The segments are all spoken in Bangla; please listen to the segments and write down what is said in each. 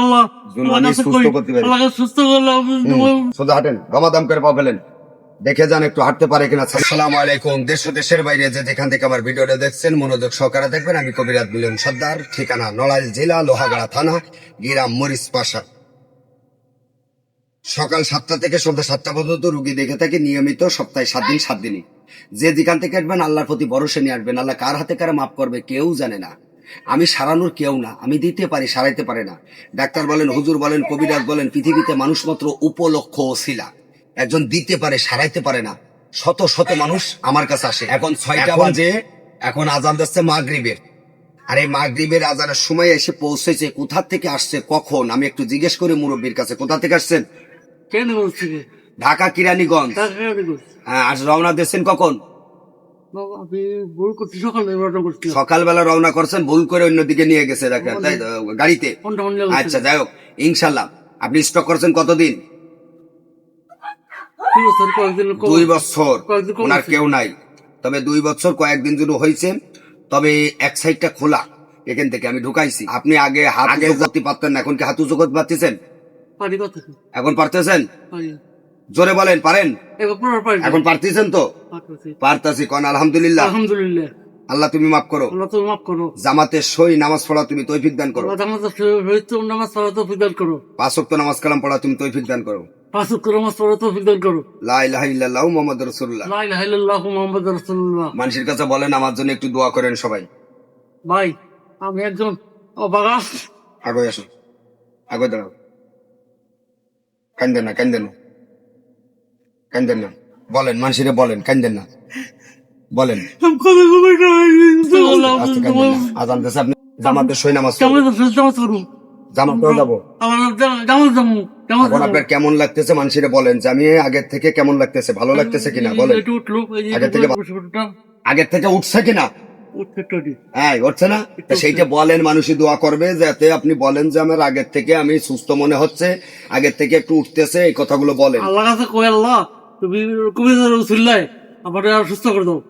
আল্লাহ। সুস্থ হাঁটেন গমাদাম করে পা ফেলেন। দেখে যান একটু হাঁটতে পারে কিনা। সালাম আলাইকুম দেশ দেশের বাইরে যে যেখান থেকে আমার ভিডিওটা দেখছেন মনোযোগ সহকারে দেখবেন। আমি কবিরাজ মিলন সর্দার ঠিকানা নড়াইল জেলা লোহাগাড়া থানা গিরাম মরিচ পাশা। সকাল সাতটা থেকে সন্ধ্যা সাতটা পর্যন্ত রুগী দেখে থাকি নিয়মিত সপ্তাহে সাত দিন সাত দিনই। যে যেখান থেকে আসবেন আল্লাহর প্রতি ভরসা নিয়ে আসবেন। আল্লাহ কার হাতে কারা মাফ করবে কেউ জানে না। আমি সারানোর কেউ না আমি দিতে পারি সারাইতে পারে না। ডাক্তার বলেন হুজুর বলেন কবিরাজ বলেন পৃথিবীতে মানুষ মাত্র উপলক্ষ ওসিলা। একজন দিতে পারে সারাইতে পারে না। শত শত মানুষ আমার কাছে আসে। এখন ছয়টা বাজে। এখন আজান দিচ্ছে মাগরিবের। আর এই মাগরিবের আজানের সময় এসে পৌঁছেছে কোথা থেকে আসছে কখন? আমি একটু জিজ্ঞেস করি মুরব্বীর কাছে কোথা থেকে আসছেন? কেন বলছি ঢাকা কিরানীগঞ্জ? হ্যাঁ, আজ রওনা দিচ্ছেন কখন? সকালবেলা রওনা করছেন ভুল করে অন্যদিকে নিয়ে গেছে তাই গাড়িতে? আচ্ছা যাই হোক ইনশাল্লাহ আপনি স্টক করছেন কতদিন? দুই বছর। ওনার কেউ নাই। তবে দুই বছর কয়েকদিন জন্য হয়েছে তবে এক সাইডটা খোলা এখান থেকে আমি ঢুকাইছি। আপনি আগে হাত আগে করতে পারতেন না এখন কি হাত উঁচু করতে পারতেছেন? এখন পারতেছেন? পারি। জোরে বলেন পারেন। এখন পারতেছেন তো? পারতেছি। কন আলহামদুলিল্লাহ। আলহামদুলিল্লাহ। আল্লাহ তুমি মাফ করো। আল্লাহ তুমি মাফ করো। জামাতের সই নামাজ পড়া তুমি তৈফিক দান করো। নামাজ পড়া তো ফিদান করো। পাঁচ ওয়াক্ত নামাজ কালাম পড়া তুমি তৈফিক দান করো। পাঁচ ওয়াক্ত নামাজ পড়া তো ফিদান করো। লা ইলাহা ইল্লাল্লাহু মুহাম্মাদুর রাসূলুল্লাহ। লা ইলাহা ইল্লাল্লাহু মুহাম্মাদুর রাসূলুল্লাহ। মানুষের কাছে বলেন আমার জন্য একটু দোয়া করেন সবাই। ভাই আমি একজন অবাগা। আগে আসো আগে দাঁড়াও। কান্দেন না কান্দেন না। কান্দেন না? বলেন মানুষের বলেন কান্দেন না? বলেন। কান্দেন না? আজান দেশে আপনি জামাতের সই নামাজ কেমন করুন জামাত জামাত লাগতেছে? মানুষের বলেন যে আমি আগের থেকে কেমন লাগতেছে? ভালো লাগতেছে কিনা? বলেন। একটু উঠল এই যে আগে থেকে আগের থেকে উঠছে কিনা। হ্যাঁ উঠছে না? সেইটা বলেন মানুষই দোয়া করবে যাতে আপনি বলেন যে আমার আগের থেকে আমি সুস্থ মনে হচ্ছে আগের থেকে একটু উঠতেছে এই কথাগুলো বলেন। আল্লাহ কাছে কই আল্লাহ তুমি কবিতার উসিল্লাই আমার সুস্থ করে দাও।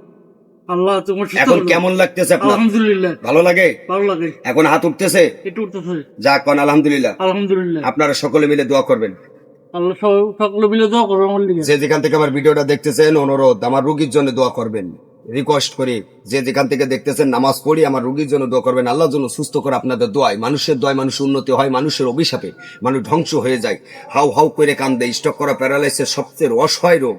আল্লাহ তোমার এখন কেমন লাগতেছে আপনার? আলহামদুলিল্লাহ। ভালো লাগে? ভালো লাগে। এখন হাত উঠতেছে? একটু উঠতেছে। যাক কোন আলহামদুলিল্লাহ। আলহামদুলিল্লাহ। আপনারা সকলে মিলে দোয়া করবেন। আল্লাহ সকলে মিলে দোয়া করবেন যে যেখান থেকে আমার ভিডিওটা দেখতেছেন অনুরোধ আমার রুগীর জন্য দোয়া করবেন। রিকোয়েস্ট করি যে যেখান থেকে দেখতেছেন নামাজ পড়ি আমার রুগীর জন্য দোয়া করবেন। আল্লাহর জন্য সুস্থ করে আপনাদের দোয়ায় মানুষের দোয়ায় মানুষ উন্নতি হয় মানুষের অভিশাপে মানুষ ধ্বংস হয়ে যায়। হাউ হাউ করে কান্দে স্টক করা প্যারালাইসের সবচেয়ে অসহায় রোগ।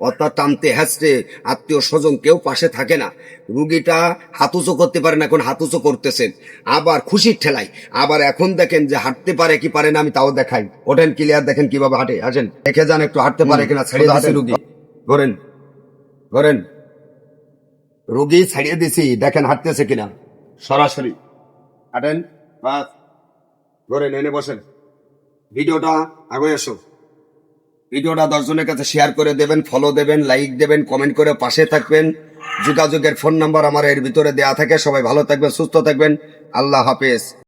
অর্থাৎ টানতে হ্যাঁচড়ে আত্মীয় স্বজন কেউ পাশে থাকে না। রুগীটা হাতুচো করতে পারে না এখন হাতুচো করতেছেন। আবার খুশির ঠেলাই আবার এখন দেখেন যে হাঁটতে পারে কি পারে না আমি তাও দেখাই। ওঠেন ক্লিয়ার দেখেন কীভাবে হাঁটে আসেন। দেখে যান একটু হাঁটতে পারে কিনা ছেড়ে রুগী। ধরেন ধরেন। রুগী ছাড়িয়ে দিছি, দেখেন হাঁটতেছে কিনা। সরাসরি। হাঁটেন বাস ধরেন, এনে বসেন। ভিডিওটা আগে এসো। ভিডিওটা দশজনের কাছে শেয়ার করে দেবেন ফলো দেবেন লাইক দেবেন কমেন্ট করে পাশে থাকবেন। যোগাযোগের ফোন নাম্বার আমার এর ভিতরে দেয়া থাকে। সবাই ভালো থাকবেন, সুস্থ থাকবেন। আল্লাহ হাফেজ।